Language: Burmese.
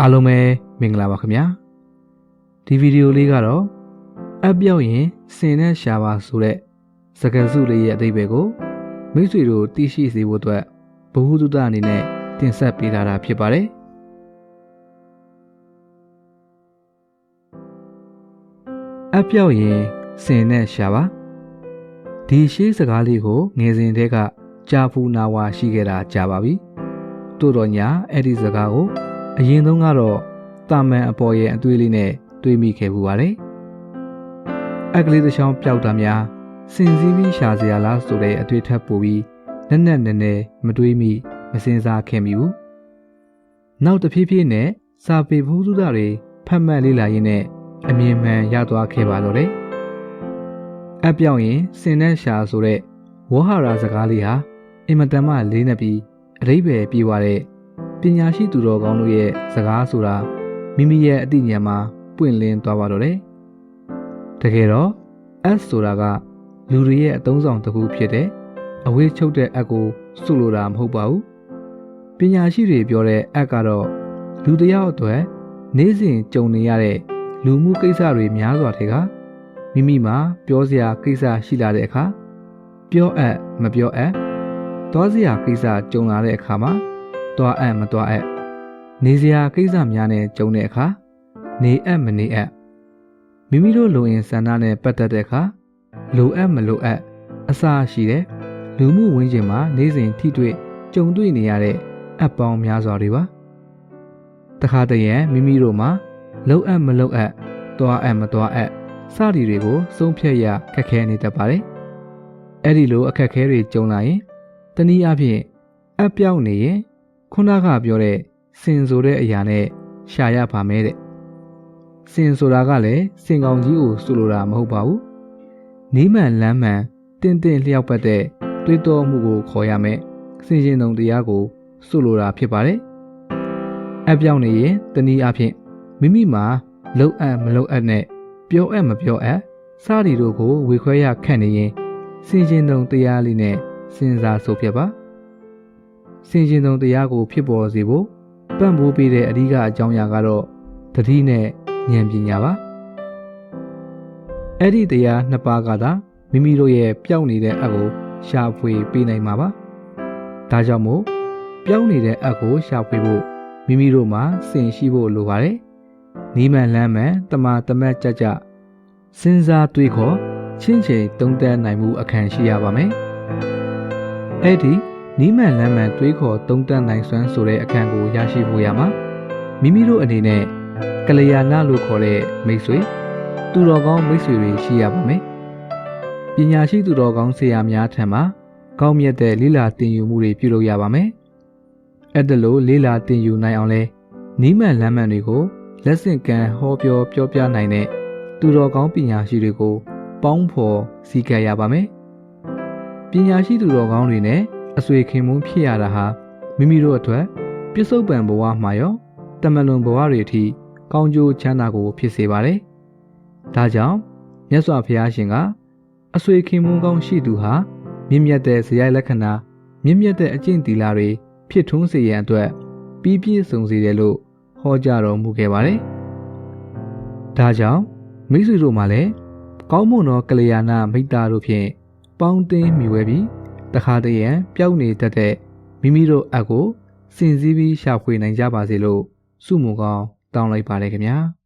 အားလုံးပဲမင်္ဂလာပါခင်ဗျာဒီဗီဒီယိုလေးကတော့အပြောက်ရင်စင်နဲ့ရှာပါဆိုတဲ့စကားစုလေးရဲ့အသေးပဲကိုမိတ်ဆွေတို့သိရှိစေဖို့အတွက်ဘ ഹു တုတအနေနဲ့တင်ဆက်ပေးထားတာဖြစ်ပါတယ်အပြောက်ရင်စင်နဲ့ရှာပါဒီရှေးစကားလေးကိုငယ်စဉ်တည်းကကြာဖူနာဝါရှိခဲ့တာကြာပါပြီတို့တော်ညာအဲ့ဒီစကားကို အရင်ဆုံးကတော့တာမန်အပေါ်ရဲ့အသွေးလေးနဲ့တွေးမိခဲ့ပူပါတယ်အကလေးတစ်ချောင်းပျောက်တာများစင်စည်းပြီးရှာစရာလားဆိုတဲ့အတွေ့ထပ်ပူပြီးနက်နက်နဲနဲမတွေးမိမစင်စားခဲ့မိဘူးနောက်တစ်ဖြည်းဖြည်းနဲ့စာပေဘူးစုတာတွေဖတ်မှတ်လေ့လာရင်းနဲ့အမြင်မှန်ရသွားခဲ့ပါတော့တယ်အပြောင်ရင်စင်နဲ့ရှာဆိုတဲ့ဝဟရာစကားလေးဟာအင်မတန်မှလေးနက်ပြီးအဓိပ္ပာယ်ပြေသွားတဲ့ ပညာရှိသူတော်ကောင်းတို့ရဲ့စကားဆိုတာမိမိရဲ့အသိဉာဏ်မှာပွင့်လင်းသွားပါတော့တယ်။တကယ်တော့ S ဆိုတာကလူတွေရဲ့အသုံးဆောင်တစ်ခုဖြစ်တဲ့အဝေးချုပ်တဲ့အက်ကိုစုလိုတာမဟုတ်ပါဘူး။ပညာရှိတွေပြောတဲ့အက်ကတော့လူတစ်ယောက်အတွက်နေ့စဉ်ကြုံနေရတဲ့လူမှုကိစ္စတွေများစွာတွေကမိမိမှာပြောစရာကိစ္စရှိလာတဲ့အခါပြောအပ်မပြောအပ်သွားစရာကိစ္စကြုံလာတဲ့အခါမှာ သွားအပ်မသွားအပ်နေစရာကိစ္စများနဲ့ကြုံတဲ့အခါနေအပ်မနေအပ်မိမိတို့လိုအင်ဆန္ဒနဲ့ပတ်သက်တဲ့အခါလိုအပ်မလိုအပ်အစာရှိတဲ့လူမှုဝန်းကျင်မှာနေစဉ်ထိတွေ့ကြုံတွေ့နေရတဲ့အပ်ပေါင်းများစွာတွေပါတခါတည်းရမိမိတို့မှာလိုအပ်မလိုအပ်သွားအပ်မသွားအပ်စသည်တွေကိုစုံဖြတ်ရခက်ခဲနေတတ်ပါတယ်အဲ့ဒီလိုအခက်ခဲတွေကြုံလာရင်တနည်းအားဖြင့်အပ်ပြောင်းနေရင် ခုနကပြောတဲ့စင်ဆိုတဲ့အရာနဲ့ရှာရပါမယ်တဲ့စင်ဆိုတာကလည်းစင်ကောင်ကြီးကိုဆိုလိုတာမဟုတ်ပါဘူးနီးမှန်လမ်းမှန်တင့်တင့်လျှောက်ပတ်တဲ့တွေးတောမှုကိုခေါ်ရမယ်စင်ရှင်တုံတရားကိုဆိုလိုတာဖြစ်ပါတယ်အပ်ပြောင်းနေရင်တနည်းအားဖြင့်မိမိမှာလှုပ်အပ်မလှုပ်အပ်နဲ့ပြောအပ်မပြောအပ်စားဒီတို့ကိုဝေခွဲရခန့်နေရင်စင်ရှင်တုံတရားလေးနဲ့စဉ်းစားဆိုဖြစ်ပါ စင်ရှင်တုံတရားကို ဖြစ်ပေါ်စေဖို့ပံ့ပိုးပေးတဲ့အဓိကအကြောင်းအရာကတော့တတိနဲ့ဉာဏ်ပညာပါအဲ့ဒီတရားနှစ်ပါးကသာမိမိတို့ရဲ့ပျောက်နေတဲ့အက်ကိုရှာဖွေပေးနိုင်မှာပါဒါကြောင့်မို့ပျောက်နေတဲ့အက်ကိုရှာဖွေဖို့မိမိတို့မှာစင်ရှိဖို့လိုပါတယ်နီးမှန်လမ်းမှန်တမာတမတ်ကြကြစဉ်းစားတွေးခေါ်ချင်းချေတုံးတန်းနိုင်မှုအခန့်ရှိရပါမယ်အဲ့ဒီ နီးမှန်လမ်းမှန်တွေးခေါ်တုံးတန်းနိုင်စွမ်းဆိုတဲ့အခန့်ကိုရရှိဖို့ရမှာမိမိတို့အနေနဲ့ကလျာဏလို့ခေါ်တဲ့မိတ်ဆွေသူတော်ကောင်းမိတ်ဆွေတွေရှိရပါမယ်ပညာရှိသူတော်ကောင်းဆရာများထံမှာကောင်းမြတ်တဲ့လေးလာတင်ယူမှုတွေပြုလုပ်ရပါမယ်အဲ့ဒါလို့လေးလာတင်ယူနိုင်အောင်လဲနီးမှန်လမ်းမှန်တွေကိုလက်ဆင့်ကမ်းဟောပြောပြောပြနိုင်တဲ့သူတော်ကောင်းပညာရှိတွေကိုပေါင်းဖော်စီကပ်ရပါမယ်ပညာရှိသူတော်ကောင်းတွေနဲ့ အဆွေခင်မုန်းဖြစ်ရတာဟာမိမိတို့အတွက်ပြစ္ဆုတ်ပံဘဝမှာရောတမလွန်ဘဝတွေအထိကောင်းကျိုးချမ်းသာကိုဖြစ်စေပါတယ်။ဒါကြောင့်မြတ်စွာဘုရားရှင်ကအဆွေခင်မုန်းကောင်းရှိသူဟာမြင့်မြတ်တဲ့ဇယိုက်လက္ခဏာမြင့်မြတ်တဲ့အကျင့်တီလာတွေဖြစ်ထွန်းစေရန်အတွက်ပြီးပြည့်စုံစေတယ်လို့ဟောကြားတော်မူခဲ့ပါတယ်။ဒါကြောင့်မိတ်ဆွေတို့မှလည်းကောင်းမွန်သောကလျာဏမိတ္တာတို့ဖြင့်ပေါင်းသင်းမိဝဲပြီး တခါတည်းရန်ပျောက်နေတတ်တဲ့မိမိတို့အက်ကိုစင်စည်းပြီးရှာဖွေနိုင်ကြပါစေလို့ဆုမွန်ကောင်းတောင်းလိုက်ပါရခင်ဗျာ။